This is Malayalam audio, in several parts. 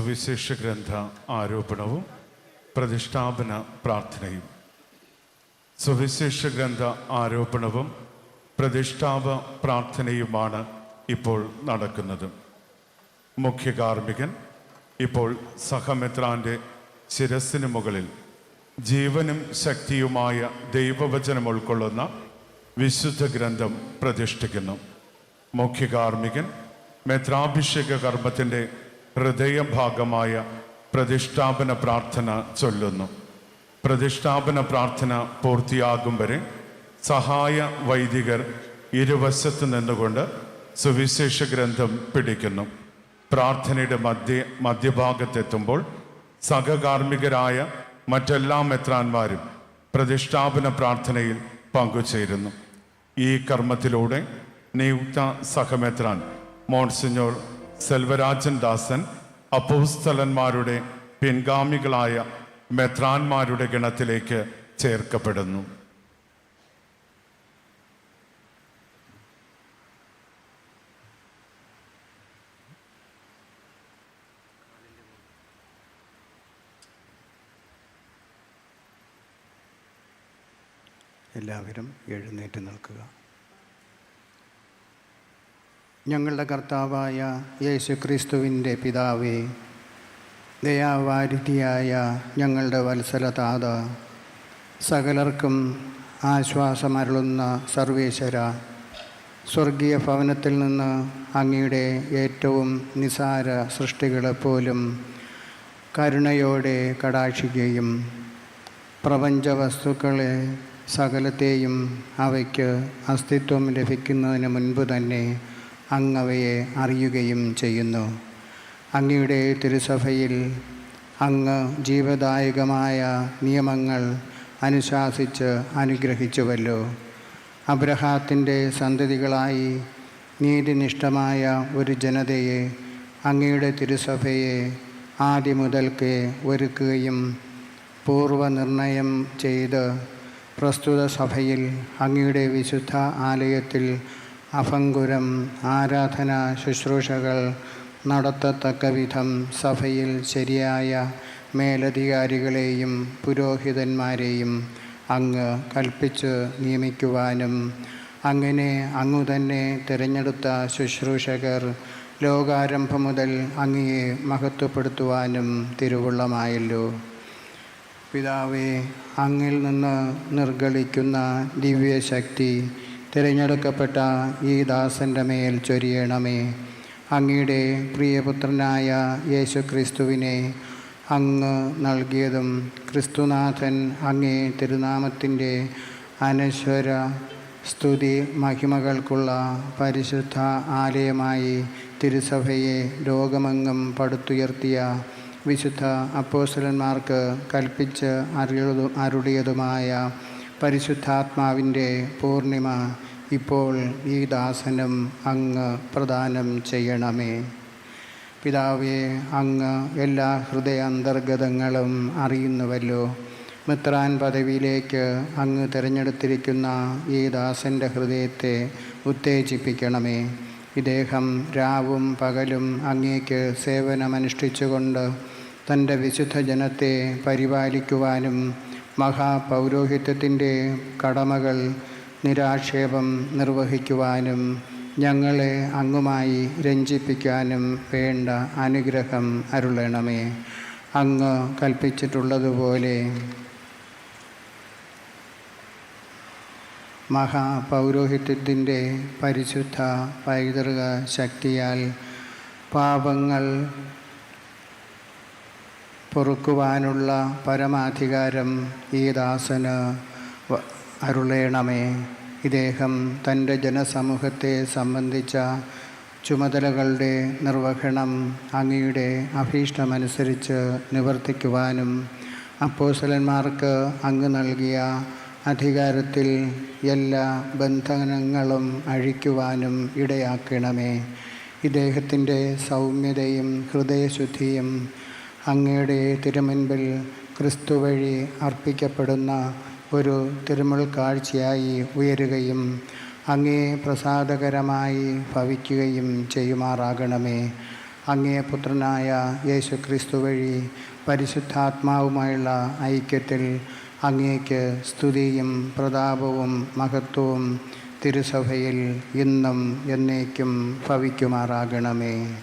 സുവിശേഷ ഗ്രന്ഥ ആരോപണവും പ്രതിഷ്ഠാപന പ്രാർത്ഥനയും. സുവിശേഷ ഗ്രന്ഥ ആരോപണവും പ്രതിഷ്ഠാപ പ്രാർത്ഥനയുമാണ് ഇപ്പോൾ നടക്കുന്നത്. മുഖ്യ കാർമ്മികൻ ഇപ്പോൾ സഹമെത്രാന്റെ ശിരസിന് മുകളിൽ ജീവനും ശക്തിയുമായ ദൈവവചനം ഉൾക്കൊള്ളുന്ന വിശുദ്ധ ഗ്രന്ഥം പ്രതിഷ്ഠിക്കുന്നു. മുഖ്യ കാർമ്മികൻ മെത്രാഭിഷേക കർമ്മത്തിന്റെ ഹൃദയഭാഗമായ പ്രതിഷ്ഠാപന പ്രാർത്ഥന ചൊല്ലുന്നു. പ്രതിഷ്ഠാപന പ്രാർത്ഥന പൂർത്തിയാകും വരെ സഹായ വൈദികർ ഇരുവശത്ത് നിന്നുകൊണ്ട് സുവിശേഷ ഗ്രന്ഥം പിടിക്കുന്നു. പ്രാർത്ഥനയുടെ മധ്യ മധ്യഭാഗത്തെത്തുമ്പോൾ സഹകാർമ്മികരായ മറ്റെല്ലാ മെത്രാന്മാരും പ്രതിഷ്ഠാപന പ്രാർത്ഥനയിൽ പങ്കുചേരുന്നു. ഈ കർമ്മത്തിലൂടെ നിയുക്ത സഹമെത്രാൻ മോൺസിഞ്ഞോർ സെൽവരാജൻ ദാസൻ അപ്പോസ്തലന്മാരുടെ പിൻഗാമികളായ മെത്രാന്മാരുടെ ഗണത്തിലേക്ക് ചേർക്കപ്പെടുന്നു. എല്ലാവരും എഴുന്നേറ്റ് നിൽക്കുക. ഞങ്ങളുടെ കർത്താവായ യേശു ക്രിസ്തുവിന്റെ പിതാവേ ദയാവാരിധിയായ ഞങ്ങളുടെ വത്സലതാത സകലർക്കും ആശ്വാസമരുളുന്ന സർവേശ്വര സ്വർഗീയ ഭവനത്തിൽ നിന്ന് അങ്ങയുടെ ഏറ്റവും നിസാര സൃഷ്ടികളെപ്പോലും കരുണയോടെ കടാക്ഷിക്കുകയും പ്രപഞ്ച വസ്തുക്കളെ സകലത്തെയും അവയ്ക്ക് അസ്തിത്വം ലഭിക്കുന്നതിന് മുൻപ് തന്നെ അങ്ങവയെ അറിയുകയും ചെയ്യുന്നു. അങ്ങയുടെ തിരുസഭയിൽ അങ്ങ് ജീവദായകമായ നിയമങ്ങൾ അനുശാസിച്ച് അനുഗ്രഹിച്ചുവല്ലോ. അബ്രഹാത്തിന്റെ സന്തതികളായി നീതിനിഷ്ഠമായ ഒരു ജനതയെ അങ്ങയുടെ തിരുസഭയെ ആദ്യം മുതൽക്ക് ഒരുക്കുകയും പൂർവനിർണയം ചെയ്ത് പ്രസ്തുത സഭയിൽ അങ്ങയുടെ വിശുദ്ധ ആലയത്തിൽ അഭങ്കുരം ആരാധന ശുശ്രൂഷകൾ നടത്തത്തക്ക വിധം സഭയിൽ ശരിയായ മേലധികാരികളെയും പുരോഹിതന്മാരെയും അങ്ങ് കൽപ്പിച്ച് നിയമിക്കുവാനും അങ്ങനെ അങ്ങു തന്നെ തിരഞ്ഞെടുത്ത ശുശ്രൂഷകർ ലോകാരംഭം മുതൽ അങ്ങയെ മഹത്വപ്പെടുത്തുവാനും തിരുവുള്ളമായല്ലോ. പിതാവേ അങ്ങിൽ നിന്ന് നിർഗളിക്കുന്ന ദിവ്യശക്തി തിരഞ്ഞെടുക്കപ്പെട്ട ഈ ദാസന്റെ മേൽ ചൊരിയണമേ. അങ്ങയുടെ പ്രിയപുത്രനായ യേശു ക്രിസ്തുവിനെ അങ്ങ് നൽകിയതും ക്രിസ്തുനാഥൻ അങ്ങേ തിരുനാമത്തിന്റെ അനശ്വര സ്തുതി മഹിമകൾക്കുള്ള പരിശുദ്ധ ആലയമായി തിരുസഭയെ ലോകമെങ്ങും പടുത്തുയർത്തിയ വിശുദ്ധ അപ്പോസ്റ്റലന്മാർക്ക് കൽപ്പിച്ച് അരുളിയതുമായ പരിശുദ്ധാത്മാവിന്റെ പൂർണിമ ഇപ്പോൾ ഈ ദാസനും അങ്ങ് പ്രദാനം ചെയ്യണമേ. പിതാവേ അങ്ങ് എല്ലാ ഹൃദയാന്തർഗതങ്ങളും അറിയുന്നുവല്ലോ. മിത്രാൻ പദവിയിലേക്ക് അങ്ങ് തിരഞ്ഞെടുത്തിരിക്കുന്ന ഈ ദാസന്റെ ഹൃദയത്തെ ഉത്തേജിപ്പിക്കണമേ. ഇദ്ദേഹം രാവും പകലും അങ്ങേക്ക് സേവനമനുഷ്ഠിച്ചുകൊണ്ട് തന്റെ വിശുദ്ധ ജനത്തെ പരിപാലിക്കുവാനും മഹാപൗരോഹിത്യത്തിന്റെ കടമകൾ നിരാക്ഷേപം നിർവഹിക്കുവാനും ഞങ്ങളെ അങ്ങുമായി രഞ്ജിപ്പിക്കാനും വേണ്ട അനുഗ്രഹം അരുളണമേ. അങ്ങ് കൽപ്പിച്ചിട്ടുള്ളതുപോലെ മഹാപൗരോഹിത്യത്തിന്റെ പരിശുദ്ധ പൈതൃക ശക്തിയാൽ പാപങ്ങൾ പൊറുക്കുവാനുള്ള പരമാധികാരം ഈ ദാസന് അരുളേണമേ. ഇദ്ദേഹം തന്റെ ജനസമൂഹത്തെ സംബന്ധിച്ച ചുമതലകളുടെ നിർവഹണം അങ്ങയുടെ അഭീഷ്ടമനുസരിച്ച് നിവർത്തിക്കുവാനും അപ്പോസലന്മാർക്ക് അങ്ങ് നൽകിയ അധികാരത്തിൽ എല്ലാ ബന്ധനങ്ങളും അഴിക്കുവാനും ഇടയാക്കണമേ. ഇദ്ദേഹത്തിന്റെ സൗമ്യതയും ഹൃദയശുദ്ധിയും അങ്ങയുടെ തിരുമുൻപിൽ ക്രിസ്തു വഴി അർപ്പിക്കപ്പെടുന്ന ഒരു തിരുമുൾ കാഴ്ചയായി ഉയരുകയും അങ്ങേ പ്രസാദകരമായി ഭവിക്കുകയും ചെയ്യുമാറാകണമേ. അങ്ങേ പുത്രനായ യേശു ക്രിസ്തു വഴി പരിശുദ്ധാത്മാവുമായുള്ള ഐക്യത്തിൽ അങ്ങേക്ക് സ്തുതിയും പ്രതാപവും മഹത്വവും തിരുസഭയിൽ ഇന്നും എന്നേക്കും ഭവിക്കുമാറാകണമേ.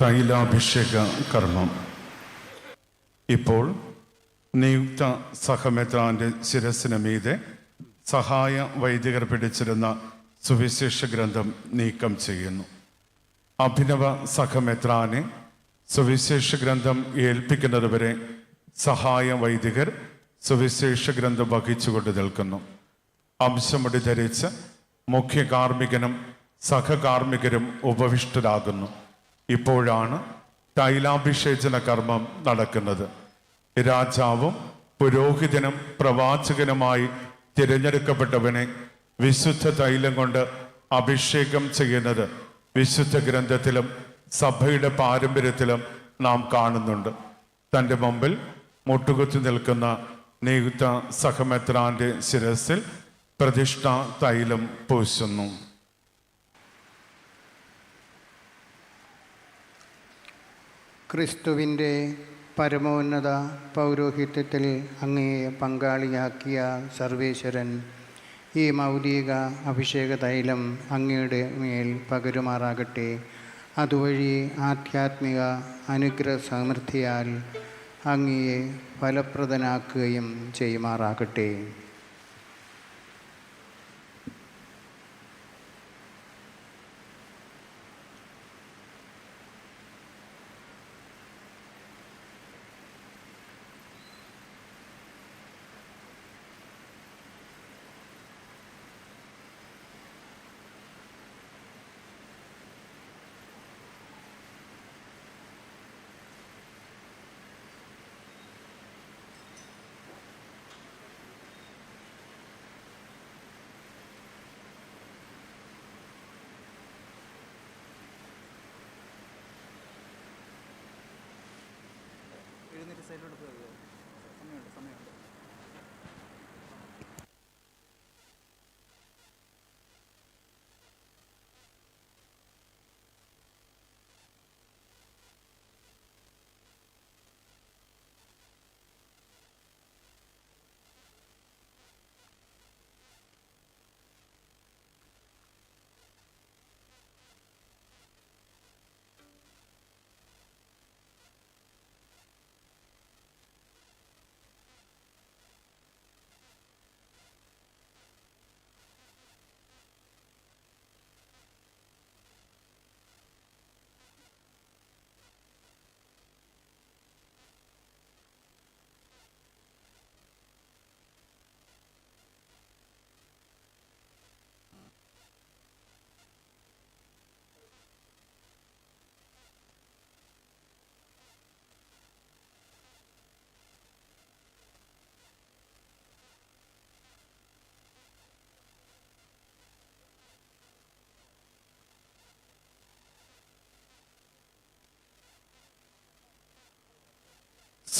തൈലാഭിഷേക കർമ്മം ഇപ്പോൾ നിയുക്ത സഹമെത്രാന്റെ ശിരസിന് മീതെ സഹായ വൈദികർ പിടിച്ചിരുന്ന സുവിശേഷ ഗ്രന്ഥം നീക്കം ചെയ്യുന്നു. അഭിനവ സഖമെത്രാനെ സുവിശേഷ ഗ്രന്ഥം ഏൽപ്പിക്കുന്നതുവരെ സഹായ വൈദികർ സുവിശേഷ ഗ്രന്ഥം വഹിച്ചുകൊണ്ട് നിൽക്കുന്നു. അംശമുടി ധരിച്ച് മുഖ്യ കാർമ്മികനും സഹകാർമ്മികരും ഉപവിഷ്ടരാകുന്നു. ഇപ്പോഴാണ് തൈലാഭിഷേചന കർമ്മം നടക്കുന്നത്. രാജാവും പുരോഹിതനും പ്രവാചകനുമായി തിരഞ്ഞെടുക്കപ്പെട്ടവനെ വിശുദ്ധ തൈലം കൊണ്ട് അഭിഷേകം ചെയ്യുന്നത് വിശുദ്ധ ഗ്രന്ഥത്തിലും സഭയുടെ പാരമ്പര്യത്തിലും നാം കാണുന്നുണ്ട്. തന്റെ മുമ്പിൽ മുട്ടുകുത്തി നിൽക്കുന്ന നിയുക്ത സഹമെത്രാന്റെ ശിരസിൽ പ്രതിഷ്ഠ തൈലം പൂശുന്നു. ക്രിസ്തുവിന്റെ പരമോന്നത പൗരോഹിത്യത്തിൽ അങ്ങയെ പങ്കാളിയാക്കിയ സർവേശ്വരൻ ഈ മൗലിക അഭിഷേക തൈലം അങ്ങയുടെ മേൽ പകരുമാറാകട്ടെ. അതുവഴി ആധ്യാത്മിക അനുഗ്രഹ സമൃദ്ധിയാൽ അങ്ങയെ ഫലപ്രദനാക്കുകയും ചെയ്യുമാറാകട്ടെ. സൈഡിലോട്ട് പോയത്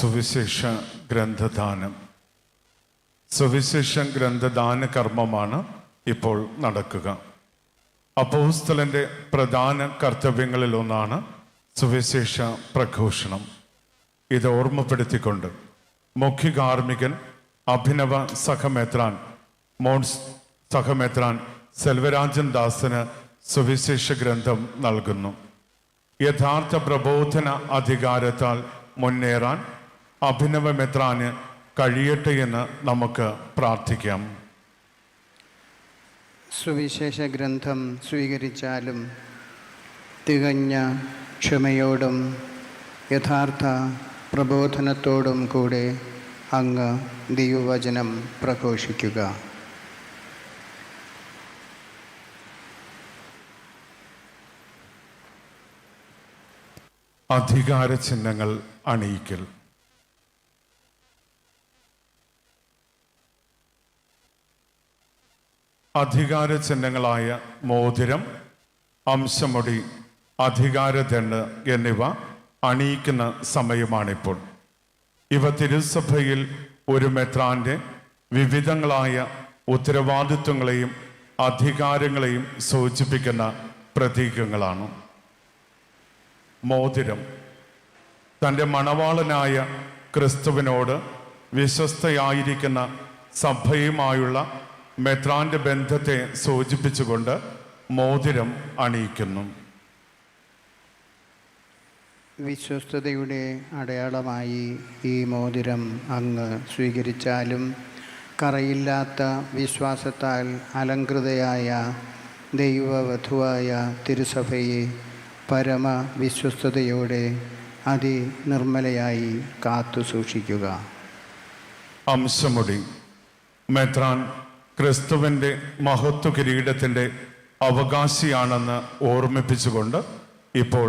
സുവിശേഷ ഗ്രന്ഥദാനം. സുവിശേഷ ഗ്രന്ഥദാന കർമ്മമാണ് ഇപ്പോൾ നടക്കുക. അപ്പോസ്തലന്റെ പ്രധാന കർത്തവ്യങ്ങളിൽ ഒന്നാണ് സുവിശേഷ പ്രഘോഷണം. ഇത് ഓർമ്മപ്പെടുത്തിക്കൊണ്ട് മുഖ്യ കാർമ്മികൻ അഭിനവ സഹമേത്രാൻ മോൺസ് സഹമേത്രാൻ സെൽവരാജൻ ദാസന് സുവിശേഷ ഗ്രന്ഥം നൽകുന്നു. യഥാർത്ഥ പ്രബോധന അധികാരത്താൽ മുന്നേറാൻ അഭിനവമെത്രാന് കഴിയട്ടെ എന്ന് നമുക്ക് പ്രാർത്ഥിക്കാം. സുവിശേഷ ഗ്രന്ഥം സ്വീകരിച്ചാലും തികഞ്ഞ ക്ഷമയോടും യഥാർത്ഥ പ്രബോധനത്തോടും കൂടെ അങ്ങ് ദൈവവചനം പ്രഘോഷിക്കുക. അധികാര ചിഹ്നങ്ങൾ അണിയിക്കൽ. അധികാര ചിഹ്നങ്ങളായ മോതിരം അംശമുടി അധികാരതെണ്ണ് എന്നിവ അണിയിക്കുന്ന സമയമാണിപ്പോൾ. ഇവ തിരുസഭയിൽ ഒരു മെത്രാന്റെ വിവിധങ്ങളായ ഉത്തരവാദിത്വങ്ങളെയും അധികാരങ്ങളെയും സൂചിപ്പിക്കുന്ന പ്രതീകങ്ങളാണ്. മോതിരം തന്റെ മണവാളനായ ക്രിസ്തുവിനോട് വിശ്വസ്തയായിരിക്കുന്ന സഭയുമായുള്ള മെത്രാന്റെ ബന്ധത്തെ സൂചിപ്പിച്ചുകൊണ്ട് മോതിരം അണിയിക്കുന്നു. വിശ്വസ്തയുടെ അടയാളമായി ഈ മോതിരം അങ്ങ് സ്വീകരിച്ചാലും കറയില്ലാത്ത വിശ്വാസത്താൽ അലങ്കൃതയായ ദൈവവധുവായ തിരുസഭയെ പരമ വിശ്വസ്തയോടെ അതിനിർമ്മലയായി കാത്തു സൂക്ഷിക്കുക അംശമുടി മെത്രാൻ ക്രിസ്തുവിന്റെ മഹത്വ കിരീടത്തിന്റെ അവകാശിയാണെന്ന് ഓർമ്മിപ്പിച്ചുകൊണ്ട് ഇപ്പോൾ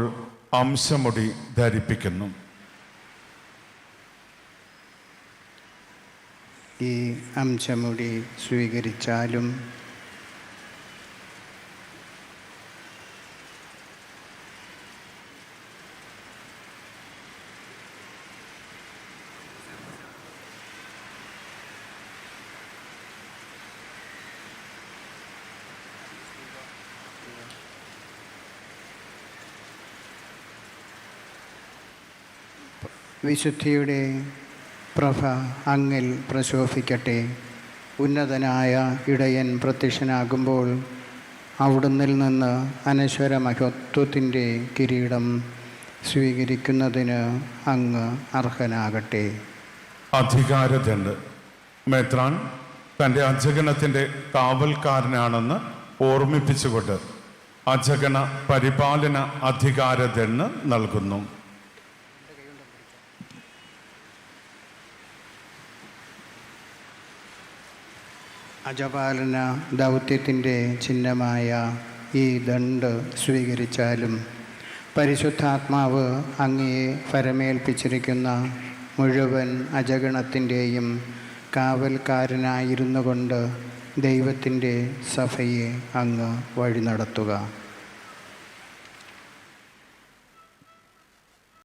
അംശമുടി ധരിപ്പിക്കുന്നു. ഈ അംശമുടി സ്വീകരിച്ചാലും വിശുദ്ധിയുടെ പ്രഭ അങ്ങിൽ പ്രശോഭിക്കട്ടെ. ഉന്നതനായ ഇടയൻ പ്രത്യക്ഷനാകുമ്പോൾ അവിടുന്നിൽ നിന്ന് അനശ്വര മഹത്വത്തിന്റെ കിരീടം സ്വീകരിക്കുന്നതിന് അങ്ങ് അർഹനാകട്ടെ. അധികാരദണ്ഡ്. മേത്രാൻ തന്റെ അജഗണത്തിന്റെ കാവൽക്കാരനാണെന്ന് ഓർമ്മിപ്പിച്ചുകൊണ്ട് അജഗണ പരിപാലന അധികാരദണ്ഡ് നൽകുന്നു. അജപാലന ദൗത്യത്തിന്റെ ചിഹ്നമായ ഈ ദണ്ട് സ്വീകരിച്ചാലും പരിശുദ്ധാത്മാവ് അങ്ങയെ പരമേൽപ്പിച്ചിരിക്കുന്ന മുഴുവൻ അജഗണത്തിന്റെയും കാവൽക്കാരനായിരുന്നു കൊണ്ട് ദൈവത്തിന്റെ സഭയെ അങ്ങ് വഴി നടത്തുക